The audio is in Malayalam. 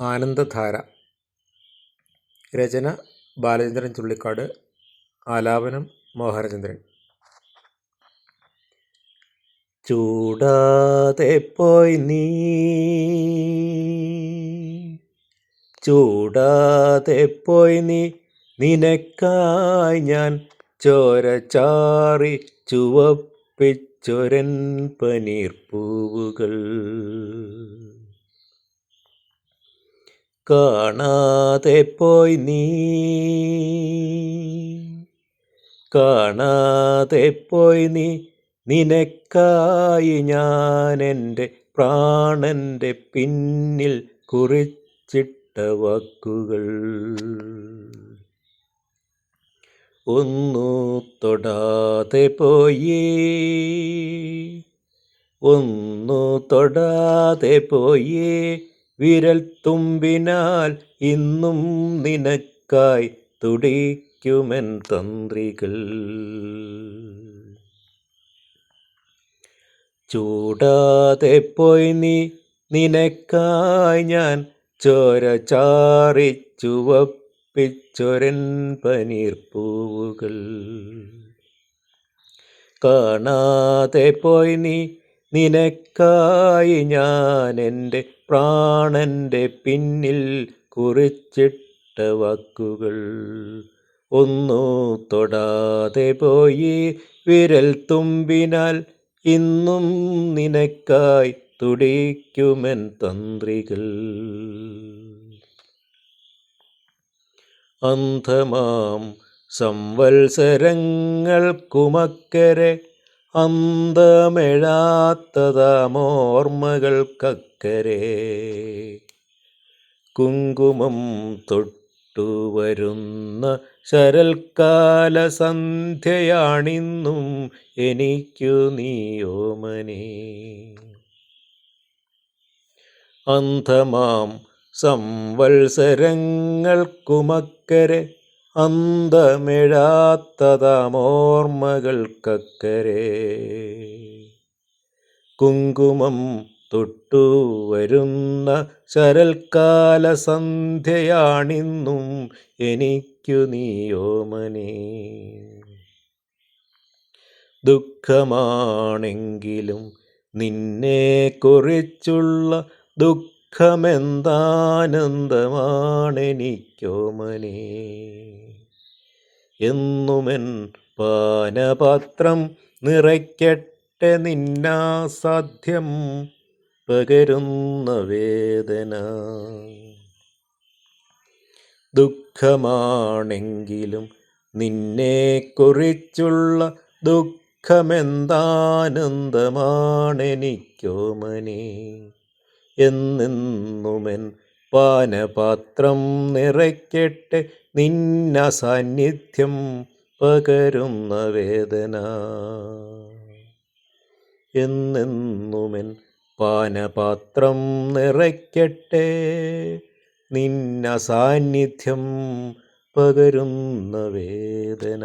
ആനന്ദധാര രചന ബാലചന്ദ്രൻ ചുള്ളിക്കാട് ആലാപനം മോഹനചന്ദ്രൻ. ചൂടാതെ പോയി നീ ചൂടാതെ പോയി നീ നിനക്കായി ഞാൻ ചോര ചാറി ചുവപ്പിച്ചൊരൻ പനീർപ്പൂവുകൾ. കാണാതെ പോയി നീ. കാണാതെ പോയി നീ. നിനക്കായി ഞാൻ എന്റെ പ്രാണന്റെ പിന്നിൽ കുറിച്ചിട്ട വാക്കുകൾ. ഒന്നു തൊടാതെ പോയി. ഒന്നു തൊടാതെ പോയി. വിരൽ തുമ്പിനാൽ ഇന്നും നിനക്കായി തുടിക്കുമെൻ തന്ത്രികൾ. ചൂടാതെ പോയി നീ നിനക്കായി ഞാൻ ചോര ചാറി ചുവപ്പിച്ചൊരൻ പനീർപ്പൂവുകൾ കാണാതെ പോയി നീ നിനക്കായി ഞാൻ എന്റെ പ്രാണന്റെ പിന്നിൽ കുറിച്ചിട്ട വാക്കുകൾ ഒന്നു തൊടാതെ പോയി. വിരൽ തുമ്പിനാൽ ഇന്നും നിനക്കായി തുടിക്കുമെൻ തന്ത്രികൾ. അന്ധമാം സംവത്സരങ്ങൾക്കുമക്കരെ അന്തമെഴാത്തതാമോർമ്മകൾക്കക്കരെ. കുങ്കുമം തൊട്ടുവരുന്ന ശരൽക്കാല സന്ധ്യയാണിന്നും എനിക്കു നീയോമനെ. അന്ധമാം സംവത്സരങ്ങൾക്കുമക്കരെ അന്തമിഴാത്തതാമോർമ്മകൾക്കക്കരെ. കുങ്കുമം തൊട്ടു വരുന്ന ശരൽക്കാല സന്ധ്യയാണിന്നും എനിക്കു നീയോമനെ. ദുഃഖമാണെങ്കിലും നിന്നെ കുറിച്ചുള്ള ദുഃഖമെന്താനന്ദമാണെനിക്കോമനെ എന്നുമെൻ പാനപാത്രം നിറയ്ക്കട്ടെ നിന്നാസാധ്യം പകരുന്ന വേദന. ദുഃഖമാണെങ്കിലും നിന്നെക്കുറിച്ചുള്ള കുറിച്ചുള്ള ദുഃഖമെന്താനന്ദമാണെനിക്കോമനെ എന്നെന്നുമെൻ പാനപാത്രം നിറയ്ക്കട്ടെ നിന്ന സാന്നിധ്യം പകരുന്ന വേദന. എന്നെന്നുമെൻ പാനപാത്രം നിറയ്ക്കട്ടെ നിന്ന സാന്നിധ്യം പകരുന്ന വേദന.